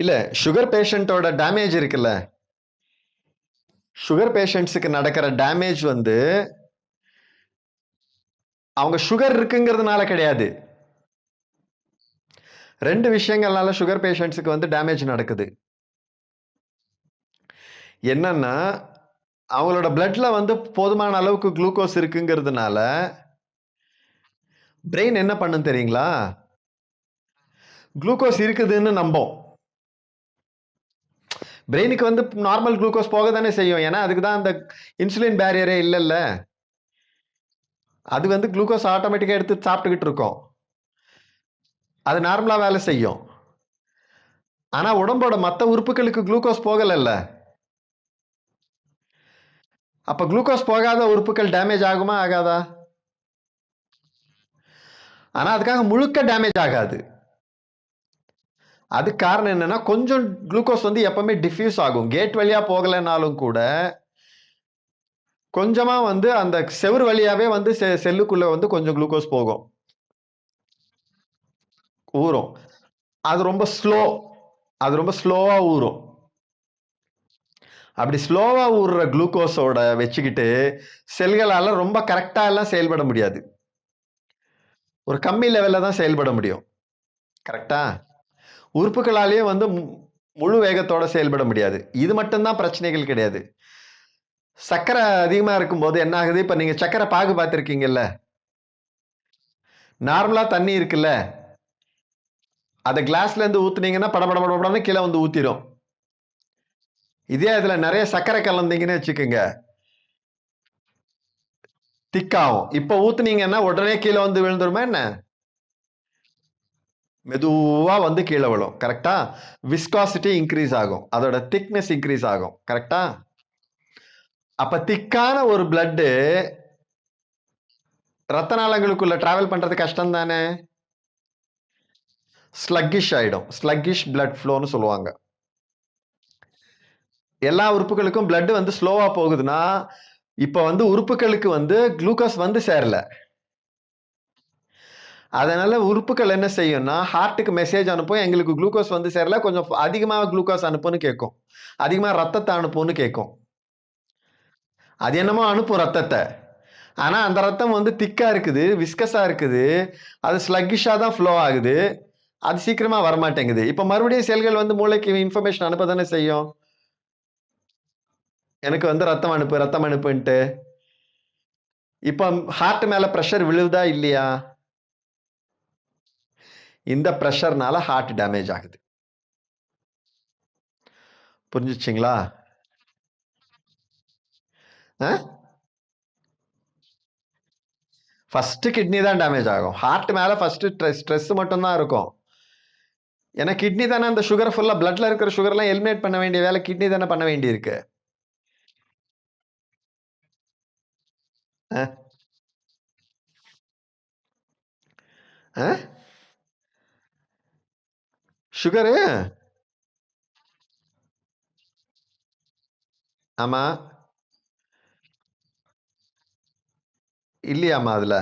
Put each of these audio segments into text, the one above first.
இல்ல சுகர் பேஷண்ட்டோட டேமேஜ் இருக்குல்ல? சுகர் பேஷண்ட்ஸுக்கு நடக்கிற டேமேஜ் வந்து அவங்க சுகர் இருக்குங்கிறதுனால கிடையாது. ரெண்டு விஷயங்கள்னால சுகர் பேஷண்ட்ஸுக்கு வந்து டேமேஜ் நடக்குது. என்னன்னா அவங்களோட பிளட்ல வந்து போதுமான அளவுக்கு குளுக்கோஸ் இருக்குங்கிறதுனால பிரெயின் என்ன பண்ணும் தெரியுங்களா? குளுக்கோஸ் இருக்குதுன்னு நம்போம். பிரெயினுக்கு வந்து நார்மல் குளுக்கோஸ் போக தானே செய்யும். ஏன்னா அதுக்கு தான் அந்த இன்சுலின் பேரியரே இல்லைல்ல. அது வந்து குளுக்கோஸ் ஆட்டோமேட்டிக்காக எடுத்து சாப்பிட்டுக்கிட்டு இருக்கோம். அது நார்மலாக வேலை செய்யும். ஆனால் உடம்போட மற்ற உறுப்புகளுக்கு குளுக்கோஸ் போகலைல்ல. அப்போ குளுக்கோஸ் போகாத உறுப்புகள் டேமேஜ் ஆகுமா ஆகாதா? ஆனால் அதுக்காக முழுக்க டேமேஜ் ஆகாது. அது காரணம் என்னன்னா கொஞ்சம் குளுக்கோஸ் வந்து எப்பவுமே டிஃப்யூஸ் ஆகும். கேட் வழியா போகலைனாலும் கூட கொஞ்சமா வந்து அந்த செவுரு வழியாவே வந்து செ- செல்லுக்குள்ள வந்து கொஞ்சம் குளுக்கோஸ் போகும். ஊறும். அது ரொம்ப ஸ்லோ அது ரொம்ப ஸ்லோவா ஊறும். அப்படி ஸ்லோவா ஊறுற குளுக்கோஸோட வச்சுக்கிட்டு செல்களால ரொம்ப கரெக்டா எல்லாம் செயல்பட முடியாது. ஒரு கம்மி லெவல்ல தான் செயல்பட முடியும். கரெக்டா உறுப்புகளாலேயே வந்து மு- முழு வேகத்தோடு செயல்பட முடியாது. இது மட்டும்தான் பிரச்சனைகள் கிடையாது. சர்க்கரை அதிகமாக இருக்கும்போது என்ன ஆகுது? இப்போ நீங்கள் சர்க்கரை பாகு பார்த்துருக்கீங்கல்ல? நார்மலாக தண்ணி இருக்குல்ல? அதை கிளாஸ்லேருந்து ஊற்றுனீங்கன்னா படபட படபடன்னு கீழே வந்து ஊற்றிடும் இதே இதில் நிறைய சர்க்கரை கலந்தீங்கன்னு வச்சுக்கோங்க. திக்காகும். இப்போ ஊற்றுனீங்கன்னா உடனே கீழே வந்து விழுந்துருமா என்ன? மெதுவாக வந்து கீழே விழும். கரெக்டா விஸ்காசிட்டி இன்க்ரீஸ் ஆகும். அதோட திக்னஸ் இன்க்ரீஸ் ஆகும். கரெக்டா அப்ப திக்கான ஒரு பிளட்டு ரத்த நாளங்களுக்குள்ள டிராவல் பண்றது கஷ்டம் தானே ஸ்லக்கிஷ் ஆயிடும். ஸ்லக்கிஷ் பிளட் ஃப்ளோன்னு சொல்லுவாங்க. எல்லா உறுப்புகளுக்கும் பிளட் வந்து ஸ்லோவா போகுதுன்னா இப்ப வந்து உறுப்புகளுக்கு வந்து குளுக்கோஸ் வந்து சேரல. அதனால உறுப்புகள் என்ன செய்யும்னா ஹார்ட்டுக்கு மெசேஜ் அனுப்பும் எங்களுக்கு குளுக்கோஸ் வந்து சேரல கொஞ்சம் அதிகமாக குளுக்கோஸ் அனுப்புன்னு கேட்கும் அதிகமாக ரத்தத்தை அனுப்புன்னு கேட்கும் அது என்னமோ அனுப்பும் ரத்தத்தை. ஆனால் அந்த ரத்தம் வந்து திக்காக இருக்குது விஸ்கஸாக இருக்குது அது ஸ்லக்கிஷாக தான் ஃப்ளோ ஆகுது அது சீக்கிரமாக வரமாட்டேங்குது. இப்போ மறுபடியும் செல்கள் வந்து மூளைக்கு இன்ஃபர்மேஷன் அனுப்ப தானே செய்யும்? எனக்கு வந்து ரத்தம் அனுப்பு ரத்தம் அனுப்புன்ட்டு. இப்போ ஹார்ட் மேலே ப்ரெஷர் விழுதா இல்லையா? இந்த ப்ரெஷர்னால ஹார்ட் டேமேஜ் ஆகுது. புரிஞ்சுச்சிங்களா? ஃபர்ஸ்ட் கிட்னி தான் டேமேஜ் ஆகும். ஹார்ட் மேல ஃபர்ஸ்ட் ஸ்ட்ரெஸ் ஸ்ட்ரெஸ் மட்டும் தான் இருக்கும். ஏன்னா கிட்னி தானே அந்த சுகர் ஃபுல்லா பிளட்ல இருக்கிற சுகர்லாம் எலிமினேட் பண்ண வேண்டிய வேலை கிட்னி தானே பண்ண வேண்டியிருக்கு. ஆ? ஆ? சுகரு ஆமா. இல்லையாம்மா அதுல?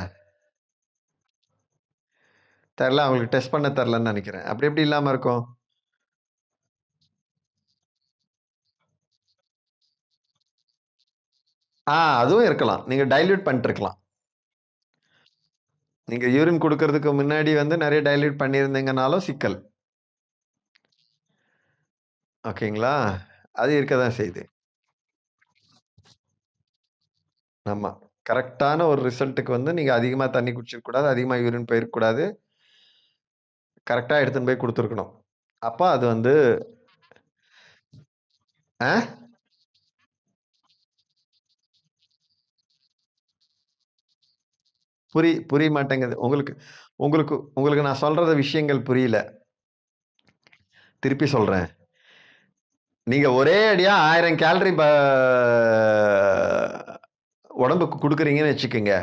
தெரில அவங்களுக்கு டெஸ்ட் பண்ண தெரிலன்னு நினைக்கிறேன். அப்படி எப்படி இல்லாம இருக்கும்? ஆ அதுவும் இருக்கலாம். நீங்க டைல்யூட் பண்ணிட்டு இருக்கலாம் நீங்க யூரின் கொடுக்கறதுக்கு முன்னாடி வந்து நிறைய டைல்யூட் பண்ணியிருந்தீங்கனாலும் சிக்கல். ஓகேங்களா? அது இருக்க தான் செய்யுது ஆமாம் கரெக்டான ஒரு ரிசல்ட்டுக்கு வந்து நீங்கள் அதிகமாக தண்ணி குடிச்சிருக்க கூடாது யூரின் போயிருக்கக்கூடாது கரெக்டாக எடுத்துன்னு போய் கொடுத்துருக்கணும். அப்போ அது வந்து ஆ? புரி புரிய மாட்டேங்குது. உங்களுக்கு உங்களுக்கு உங்களுக்கு நான் சொல்கிறத விஷயங்கள் புரியல. திருப்பி சொல்கிறேன் நீங்க ஒரே அடியா ஆயிரம் கேலரி உடம்புக்கு கொடுக்குறீங்கன்னு வச்சுக்கோங்க.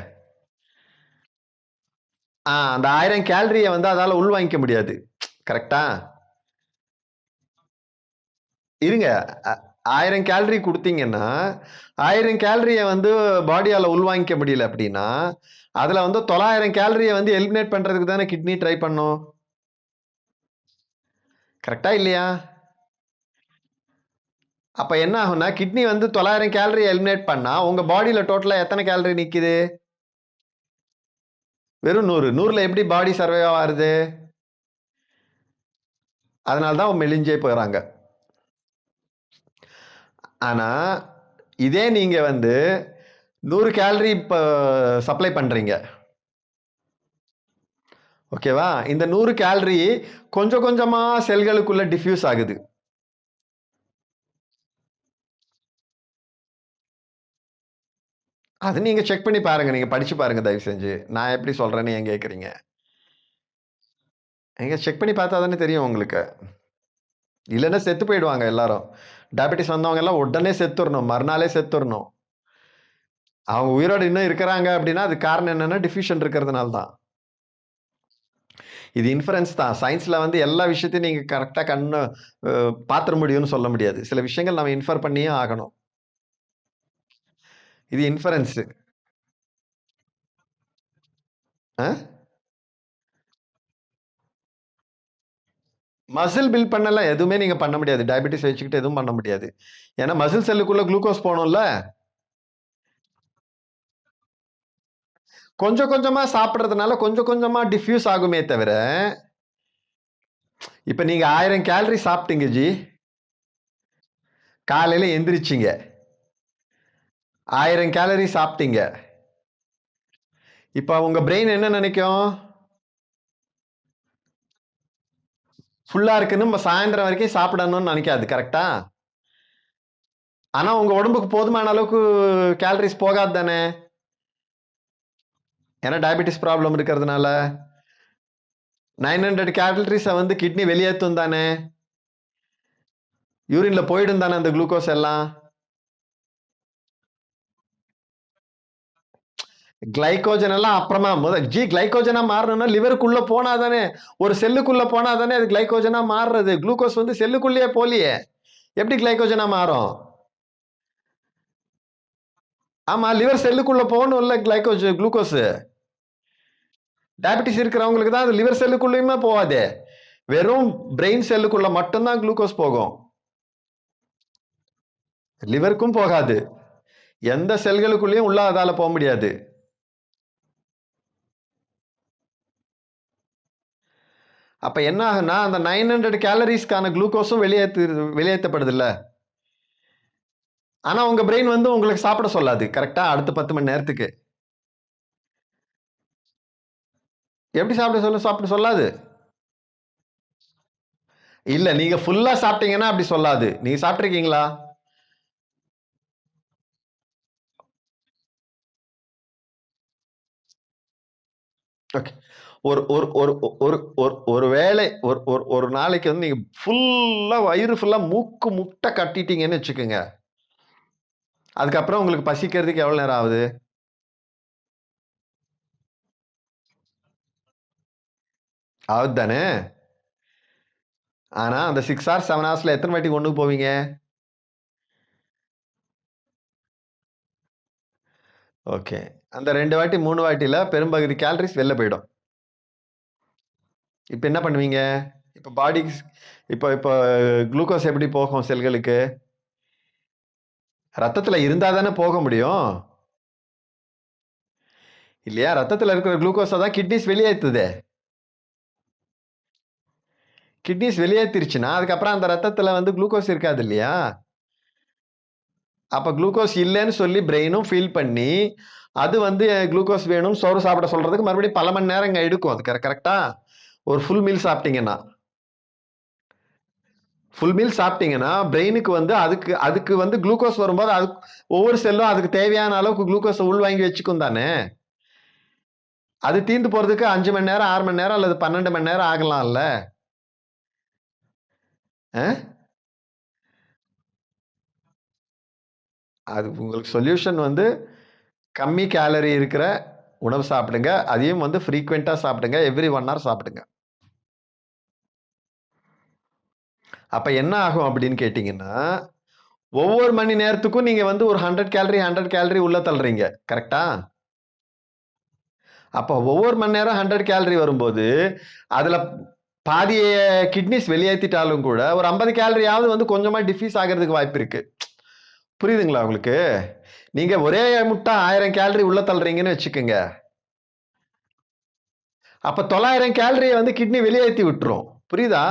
ஆ அந்த ஆயிரம் கேலரியை வந்து அதால உள்வாங்கிக்க முடியாது. கரெக்டா இருங்க. ஆயிரம் கேலரி கொடுத்தீங்கன்னா ஆயிரம் கேலரியை வந்து பாடியால உள்வாங்கிக்க முடியல அப்படின்னா அதுல வந்து தொள்ளாயிரம் கேலரியை வந்து எலிமினேட் பண்றதுக்கு தானே கிட்னி ட்ரை பண்ணும். கரெக்டா இல்லையா? அப்போ என்ன ஆகும்னா கிட்னி வந்து தொள்ளாயிரம் கேலரி எலிமினேட் பண்ணால் உங்கள் பாடியில் டோட்டலாக எத்தனை கேலரி நிற்கிது வெறும் நூறு. நூறில் எப்படி பாடி சர்வே ஆகுது அதனால தான் மெலிஞ்சே போகிறாங்க ஆனால் இதே நீங்கள் வந்து நூறு கேலரி இப்போ சப்ளை பண்ணுறீங்க ஓகேவா இந்த நூறு கேலரி கொஞ்சம் கொஞ்சமாக செல்களுக்குள்ளே டிஃப்யூஸ் ஆகுது. அது நீங்கள் செக் பண்ணி பாருங்கள் நீங்கள் படித்து பாருங்கள் தயவு செஞ்சு. நான் எப்படி சொல்கிறேன்னு ஏன் கேட்குறீங்க எங்க செக் பண்ணி பார்த்தா தானே தெரியும் உங்களுக்கு. இல்லைன்னா செத்து போயிடுவாங்க எல்லாரும். டயபெட்டிஸ் வந்தவங்க எல்லாம் உடனே செத்துடணும் மறுநாளே செத்துடணும் அவங்க உயிரோடு இன்னும் இருக்கிறாங்க அப்படின்னா அது காரணம் என்னன்னா டிஃபியூஷன் இருக்கிறதுனால தான். இது இன்ஃபரன்ஸ் தான். சயின்ஸில் வந்து எல்லா விஷயத்தையும் நீங்கள் கரெக்டாக கண்ணு பார்த்துட முடியும்னு சொல்ல முடியாது. சில விஷயங்கள் நம்ம இன்ஃபர் பண்ணியே ஆகணும். இது இன்ஃபரன்ஸ் மசில் பில்ட் பண்ணலாம். எதுவுமே நீங்கள் பண்ண முடியாது. டயபெட்டிஸ் வச்சுக்கிட்டு எதுவும் பண்ண முடியாது. ஏன்னா மசில் செல்லுக்குள்ள குளுக்கோஸ் போகணும்ல? கொஞ்சம் கொஞ்சமா சாப்பிட்றதுனால கொஞ்சம் கொஞ்சமா டிஃப்யூஸ் ஆகுமே தவிர இப்ப நீங்க ஆயிரம் கேலரி சாப்பிட்டீங்க ஜி. காலையில எந்திரிச்சிங்க. ஆயிரம் கேலரி சாப்பிட்டீங்க. இப்போ உங்க பிரெயின் என்ன நினைக்கும்? ஃபுல்லா இருக்குன்னு நம்ம சாயந்தரம் வரைக்கும் சாப்பிடணும்னு நினைக்காது கரெக்டா ஆனா உங்க உடம்புக்கு போதுமான அளவுக்கு கேலரிஸ் போகாது தானே? ஏன்னா டயபெட்டிஸ் ப்ராப்ளம் இருக்கிறதுனால. நைன் ஹண்ட்ரட் கேலரிஸை வந்து கிட்னி வெளியேற்றும் தானே? யூரின்ல போயிடும் தானே அந்த குளுக்கோஸ் எல்லாம்? கிளைகோஜன் எல்லாம் அப்புறமா முதல் ஜி கிளைகோஜனா மாறணும்னா லிவருக்குள்ள போனா தானே ஒரு செல்லுக்குள்ள போனா தானே அது கிளைகோஜனா மாறுறது? குளுக்கோஸ் வந்து செல்லுக்குள்ளேயே போலியே. எப்படி கிளைகோஜனா மாறும்? ஆமா லிவர் செல்லுக்குள்ள போகணும் இல்ல கிளைகோஜ் குளுக்கோஸ் டயபிட்டிஸ் இருக்கிறவங்களுக்கு தான் அது லிவர் செல்லுக்குள்ளேயுமே போகாதே. வெறும் பிரெயின் செல்லுக்குள்ள மட்டும்தான் குளுக்கோஸ் போகும். லிவருக்கும் போகாது. எந்த செல்களுக்குள்ளேயும் உள்ள அதால போக முடியாது. அப்போ என்ன ஆகுனா அந்த நைன் ஹண்ட்ரட் கேலரிஸ்க்கான குளுக்கோஸும் வெளியேற்று வெளியேற்றப்படுது ஆனால் உங்கள் உங்க பிரெயின் வந்து உங்களுக்கு சாப்பிட சொல்லாது. கரெக்டாக அடுத்த பத்து மணி நேரத்துக்கு. எப்படி சாப்பிட சொல்ல சாப்பிட சொல்லாது? இல்ல நீங்க ஃபுல்லா சாப்பிட்டீங்கன்னா அப்படி சொல்லாது. நீங்க சாப்பிட்ருக்கீங்களா ஓகே ஒரு ஒரு ஒரு ஒரு ஒரு ஒரு வேலை ஒரு ஒரு ஒரு நாளைக்கு வந்து நீங்கள் ஃபுல்லாக வயிறு ஃபுல்லாக மூக்கு முட்டை கட்டிட்டீங்கன்னு வச்சுக்கோங்க. அதுக்கப்புறம் உங்களுக்கு பசிக்கிறதுக்கு எவ்வளோ நேரம் ஆகுது? ஆகுது தானே ஆனால் அந்த சிக்ஸ் ஹவர்ஸ் செவன் ஹவர்ஸில் எத்தனை வாட்டி கொண்டு போவீங்க? ஓகே அந்த ரெண்டு வாட்டி மூணு வாட்டியில் பெரும்பகுதி கேலரிஸ் வெளில போயிடும். இப்போ என்ன பண்ணுவீங்க? இப்போ பாடி இப்போ இப்போ குளுக்கோஸ் எப்படி போகும் செல்களுக்கு? ரத்தத்தில் இருந்தால் தானே போக முடியும்? இல்லையா? ரத்தத்தில் இருக்கிற குளுக்கோஸை தான் கிட்னிஸ் வெளியேற்றுதே கிட்னிஸ் வெளியேற்றிருச்சுன்னா அதுக்கப்புறம் அந்த ரத்தத்தில் வந்து குளுக்கோஸ் இருக்காது இல்லையா? அப்போ குளுக்கோஸ் இல்லைன்னு சொல்லி பிரெயினும் ஃபீல் பண்ணி அது வந்து குளுக்கோஸ் வேணும் சோறு சாப்பிட சொல்கிறதுக்கு மறுபடியும் பல மணி நேரம் எடுக்கும். அது கரெக்டாக ஒரு ஃபுல் மீல் சாப்பிட்டீங்கன்னா ஃபுல் மீல் சாப்பிட்டீங்கன்னா பிரெயினுக்கு வந்து அதுக்கு அதுக்கு வந்து குளுக்கோஸ் வரும்போது அது ஒவ்வொரு செல்லும் அதுக்கு தேவையான அளவுக்கு குளுக்கோஸை உள் வாங்கி வச்சுக்கும் தானே? அது தீந்து போறதுக்கு அஞ்சு மணி நேரம் ஆறு மணி நேரம் அல்லது பன்னெண்டு மணி நேரம் ஆகலாம்ல? அது உங்களுக்கு சொல்யூஷன் வந்து கம்மி கேலரி இருக்கிற உணவு சாப்பிடுங்க. அதையும் வந்து ஃப்ரீக்வெண்ட்டாக சாப்பிடுங்க. எவ்ரி ஒன் ஹவர் சாப்பிடுங்க. அப்போ என்ன ஆகும் அப்படின்னு கேட்டிங்கன்னா ஒவ்வொரு மணி நேரத்துக்கும் நீங்கள் வந்து ஒரு ஹண்ட்ரட் கேலரி ஹண்ட்ரட் கேலரி உள்ளே தள்ளுறீங்க. கரெக்டா அப்போ ஒவ்வொரு மணி நேரம் ஹண்ட்ரட் கேலரி வரும்போது அதில் பாதி கிட்னிஸ் வெளியேற்றிட்டாலும் கூட ஒரு ஐம்பது கேலரியாவது வந்து கொஞ்சமாக டிஃப்யூஸ் ஆகிறதுக்கு வாய்ப்பு இருக்குது புரியுதுங்களா உங்களுக்கு? நீங்கள் ஒரே முட்டை ஆயிரம் கேலரி உள்ளே தள்ளுறீங்கன்னு வச்சுக்கோங்க. அப்போ தொள்ளாயிரம் கேலரியை வந்து கிட்னி வெளியேற்றி விட்டுரும். புரியுதா?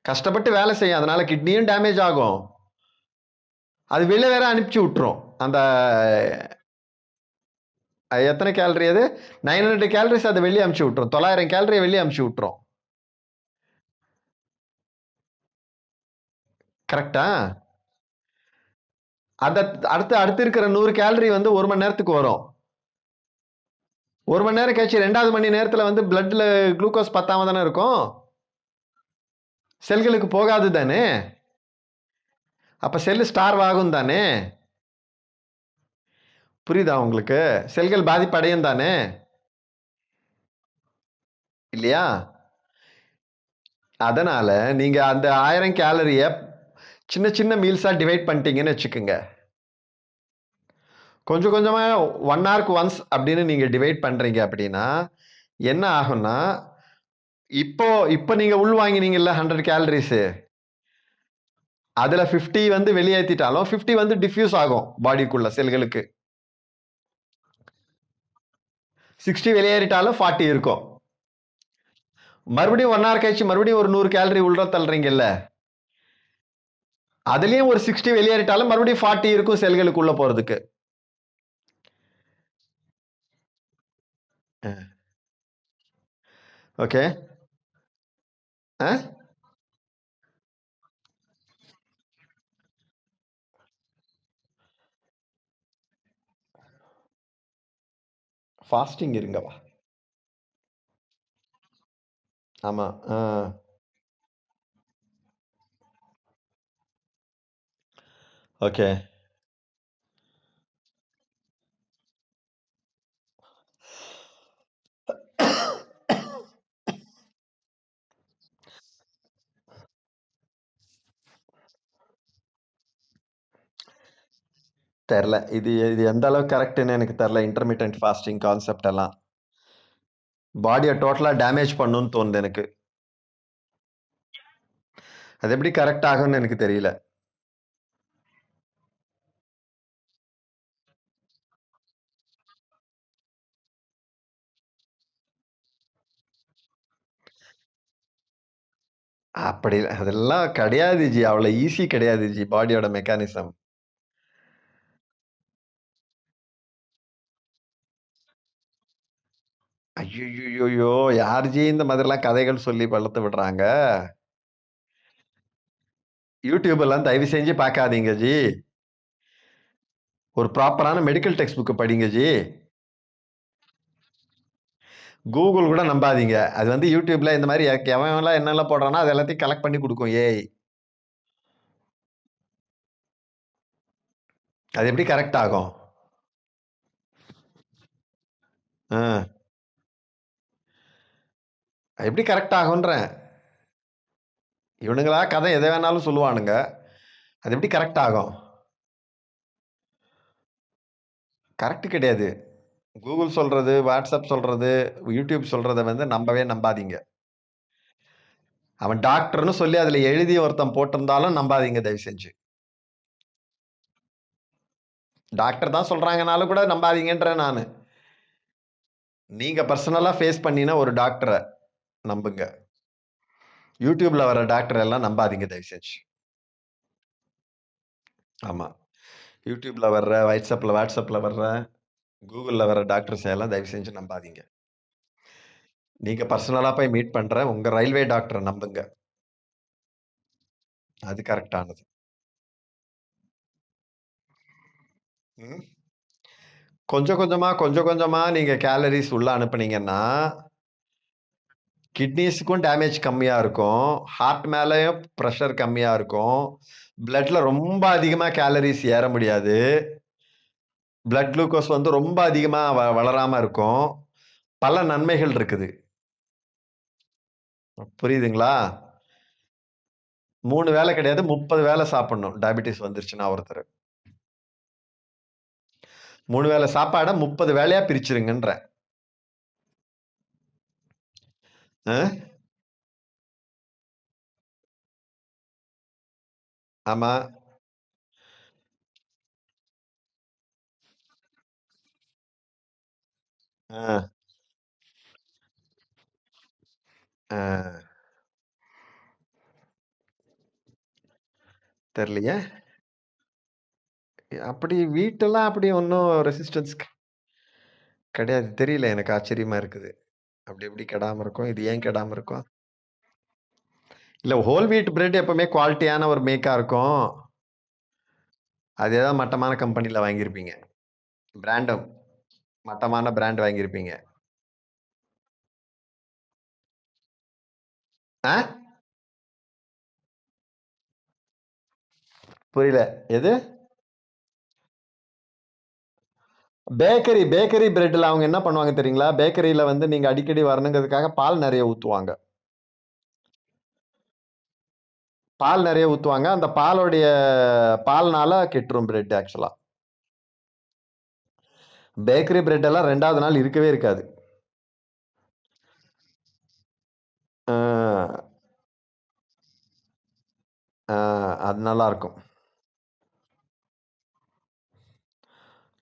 கஷ்டப்பட்டு வேலை செய்யும். அதனால கிட்னியும் டேமேஜ் ஆகும். அது வெளில வேற அனுப்பிச்சு விட்டுரும். அந்த எத்தனை கேலரி அது? நைன் ஹண்ட்ரட் கேலரிஸ் அதை வெளியே அமுச்சு விட்டுரும். தொள்ளாயிரம் கேலரியை வெளியே அனுப்பிச்சு விட்டுரும். கரெக்டா அத அடுத்து அடுத்து இருக்கிற நூறு கேலரி வந்து ஒரு மணி நேரத்துக்கு வரும். ஒரு மணி நேரம் கழிச்சு ரெண்டாவது மணி நேரத்தில் வந்து பிளட்டில் குளுக்கோஸ் பத்தாம தானே இருக்கும்? செல்களுக்கு போகாது தானே? அப்போ செல்லு ஸ்டார்வ் ஆகும் தானே? புரியுதா உங்களுக்கு? செல்கள் பாதிப்படையும் தானே? இல்லையா? அதனால் நீங்கள் அந்த ஆயிரம் கேலரியை சின்ன சின்ன மீல்ஸாக டிவைட் பண்ணிட்டீங்கன்னு வச்சுக்கோங்க. கொஞ்சம் கொஞ்சமாக ஒன் ஹவருக்கு ஒன்ஸ் அப்படின்னு நீங்கள் டிவைட் பண்ணுறீங்க அப்படின்னா என்ன ஆகும்னா இப்போ இப்போ நீங்க உள் வாங்கினீங்கல்ல ஹண்ட்ரட் கேலரிஸ் அதுல 50 வந்து வெளியேற்றிட்டாலும் 50 வந்து டிஃப்யூஸ் ஆகும் பாடிக்குள்ள செல்களுக்கு சிக்ஸ்டி வெளியேறிட்டாலும் ஃபார்ட்டி இருக்கும். மறுபடியும் ஒன் ஹவர் கழிச்சு மறுபடியும் ஒரு நூறு கேலரி உள்ள தள்ளுறீங்கல்ல? அதுலயும் ஒரு சிக்ஸ்டி வெளியேறிட்டாலும் மறுபடியும் ஃபார்ட்டி இருக்கும் செல்களுக்குள்ள போறதுக்கு. ஓகே ஃபாஸ்டிங் இருங்கவா ஆமா ஆ. ஓகே தெரில. இது இது எந்த அளவுக்கு கரெக்ட்னு எனக்கு தெரில. இன்டர்மீடியன்ட் ஃபாஸ்டிங் கான்செப்ட் எல்லாம். பாடியை டோட்டலா டேமேஜ் பண்ணுன்னு தோணுது எனக்கு. அது எப்படி கரெக்ட் ஆகும்னு எனக்கு தெரியல. அப்படி அதெல்லாம் கிடையாது ஜி. அவ்வளவு ஈஸி கிடையாது ஜி. பாடியோட மெக்கானிசம் ஐயோ. யார் ஜி இந்த மாதிரிலாம் கதைகள் சொல்லி வளர்த்து விடுறாங்க? யூடியூப் எல்லாம் தயவு செஞ்சு பார்க்காதீங்க ஜி. ஒரு ப்ராப்பரான மெடிக்கல் டெக்ஸ்ட் புக்கு படிங்க ஜி. கூகுள் கூட நம்பாதீங்க. அது வந்து யூடியூப்ல இந்த மாதிரி எவன்லாம் என்னெல்லாம் போடுறானோ அது எல்லாத்தையும் கலெக்ட் பண்ணி கொடுக்கும் ஏய் அது எப்படி கரெக்ட் ஆகும்? ஆ. அது எப்படி கரெக்ட் ஆகுன்றேன் இவனுங்களா கதை எதை வேணாலும் சொல்லுவானுங்க. அது எப்படி கரெக்ட் ஆகும்? கரெக்ட் கிடையாது. கூகுள் சொல்றது வாட்ஸ்அப் சொல்றது யூடியூப் சொல்றத வந்து நம்பவே நம்பாதீங்க. அவன் டாக்டர்னு சொல்லி அதுல எழுதி ஒருத்தன் போட்டிருந்தாலும் நம்பாதீங்க தயவு செஞ்சு டாக்டர் தான் சொல்றாங்கனாலும் கூட நம்பாதீங்கன்றேன் நான். நீங்க பர்சனலா ஃபேஸ் பண்ணின ஒரு டாக்டரை. நம்புங்க. யூடியூப்ல வர டாக்டர் எல்லாம் நம்பாதீங்க தயவு செஞ்சு ஆமா. யூடியூப்ல வர்ற வாட்ஸ்அப்ல வாட்ஸ்அப்ல வர்ற கூகுளில் வர டாக்டர்ஸ் எல்லாம் தயவு செஞ்சு நம்பாதீங்க. நீங்க பர்சனலா போய் மீட் பண்ற உங்க ரயில்வே டாக்டரை நம்புங்க. அது கரெக்டானது ம். கொஞ்சம் கொஞ்சமா கொஞ்சம் கொஞ்சமா நீங்க கேலரிஸ் உள்ள அனுப்புனீங்கன்னா கிட்னிஸுக்கும் டேமேஜ் கம்மியாக இருக்கும். ஹார்ட் மேலேயும் ப்ரெஷர் கம்மியாக இருக்கும். பிளட்ல ரொம்ப அதிகமாக கேலரிஸ் ஏற முடியாது. பிளட் குளுக்கோஸ் வந்து ரொம்ப அதிகமாக வ- வளராமல் இருக்கும். பல நன்மைகள் இருக்குது. புரியுதுங்களா? மூணு வேலை கிடையாது முப்பது வேலை சாப்பிடணும். டயபிட்டிஸ் வந்துருச்சுன்னா ஒருத்தர். மூணு வேளை சாப்பாடை முப்பது வேலையாக பிரிச்சிருங்கன்ற ¿Eh? ஆ? ஆமா. ஆ. Ah. ஆ. Ah. தெர்லையே! அப்படி வீட்டெல்லாம் அப்படி ஒண்ணும் ரெசிஸ்டன்ஸ் கிடையாது. தெரியல எனக்கு ஆச்சரியமா இருக்குது. அப்படி எப்படி கெடாமல் இருக்கும்? இது ஏன் கெடாமல் இருக்கும்? இல்லை ஹோல் வீட் பிரெட் எப்பவுமே குவாலிட்டியான ஒரு மேக்காக இருக்கும். அது ஏதாவது மட்டமான கம்பெனியில் வாங்கியிருப்பீங்க. பிராண்டும் மட்டமான பிராண்ட் வாங்கியிருப்பீங்க. ஆ? புரியல. எது? பேக்கரி பேக்கரி பிரெட்டில் அவங்க என்ன பண்ணுவாங்க தெரியுங்களா? பேக்கரியில் வந்து நீங்கள் அடிக்கடி வரணுங்கிறதுக்காக பால் நிறைய ஊற்றுவாங்க பால் நிறைய ஊற்றுவாங்க அந்த பாலுடைய பால்னால கெட்டுரும் பிரெட் ஆக்சுவலாக பேக்கரி பிரெட் எல்லாம் ரெண்டாவது நாள் இருக்கவே இருக்காது. அது நல்லா இருக்கும்.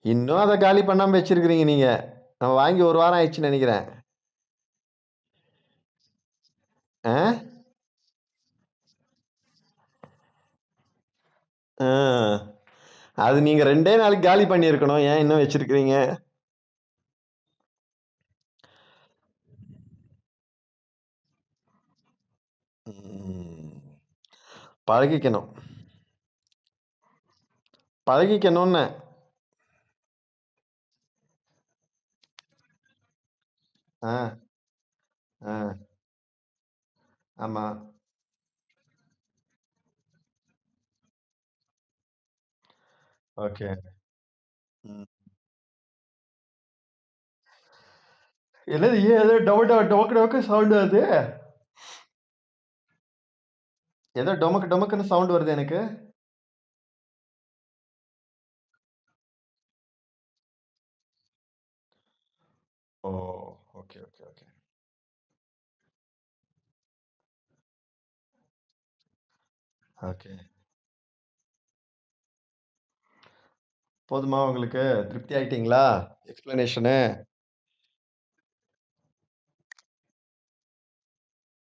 இன்னும் அதை காலி பண்ணாமல் வச்சிருக்கிறீங்க நீங்க. நான் வாங்கி ஒரு வாரம் ஆயிடுச்சுன்னு நினைக்கிறேன் ஆ? ஆ. அது நீங்க ரெண்டே நாளைக்கு காலி பண்ணியிருக்கணும். ஏன் இன்னும் வச்சிருக்கிறீங்க? பழகிக்கணும். பழகிக்கணும்னு ஆ. ஆ. ஆமா. ஓகே. ம். என்னது ஏன் ஏதோ டொம டொ டொமக்கு டொமக்குன்னு சவுண்ட் வருது? ஏதோ டொமக்கு டொமக்குன்னு சவுண்ட் வருது எனக்கு. Okay, okay, okay. ஓகே. போதுமா உங்களுக்கு? திருப்தி ஆயிட்டீங்களா? எக்ஸ்ப்ளனேஷனு.